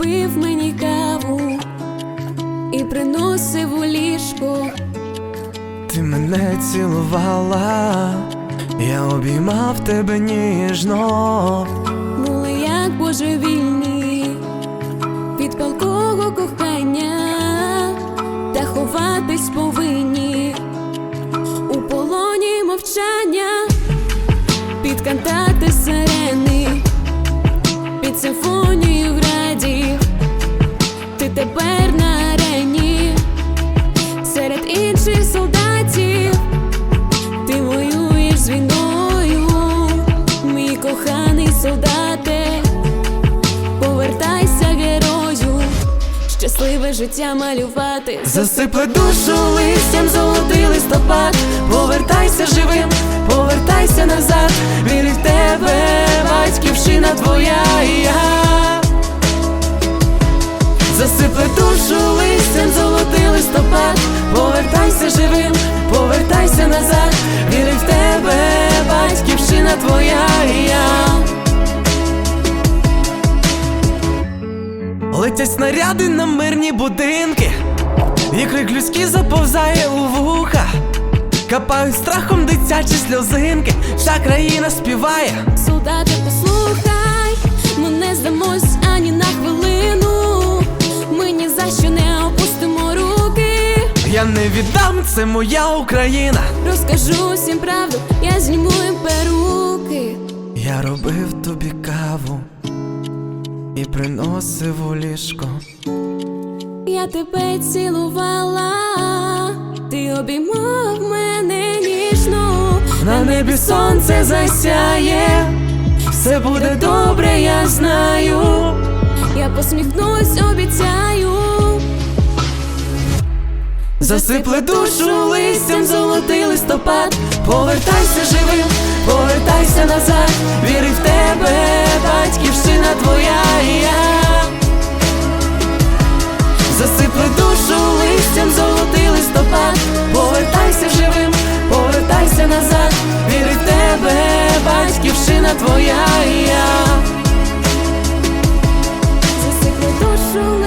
пив мені каву і приносив у ліжко. Ти мене цілувала, я обіймав тебе ніжно. Були як божевільні від палкого кохання, та ховатись повинні тепер на арені, серед інших солдатів. Ти воюєш з війною, мій коханий солдате, повертайся герою, щасливе життя малювати. Засипле душу листям золотий листопад. Повертайся живим, повертайся назад. Засипле душу листям золотий листопад. Повертайся живим, повертайся назад. Вірю в тебе, батьківщина твоя і я. Летять снаряди на мирні будинки, і крик людський заповзає у вуха, капають страхом дитячі сльозинки, вся країна співає. Солдати, послухай, ми не здамось Я не віддам, це моя Україна. Розкажу всім правду, я зніму їм перуки. Я робив тобі каву і приносив у ліжко. Я тебе цілувала, ти обіймав мене ніжно. На небі сонце засяє, все буде добре, я знаю. Я посміхнусь, обіцяю. Засипли душу листям, золотий листопад, повертайся живим, повертайся назад, віри в тебе, батьківщина твоя і я. Засипли душу листям, золотий листопад, повертайся живим, повертайся назад, віри в тебе, батьківщина твоя і я. Засипли душу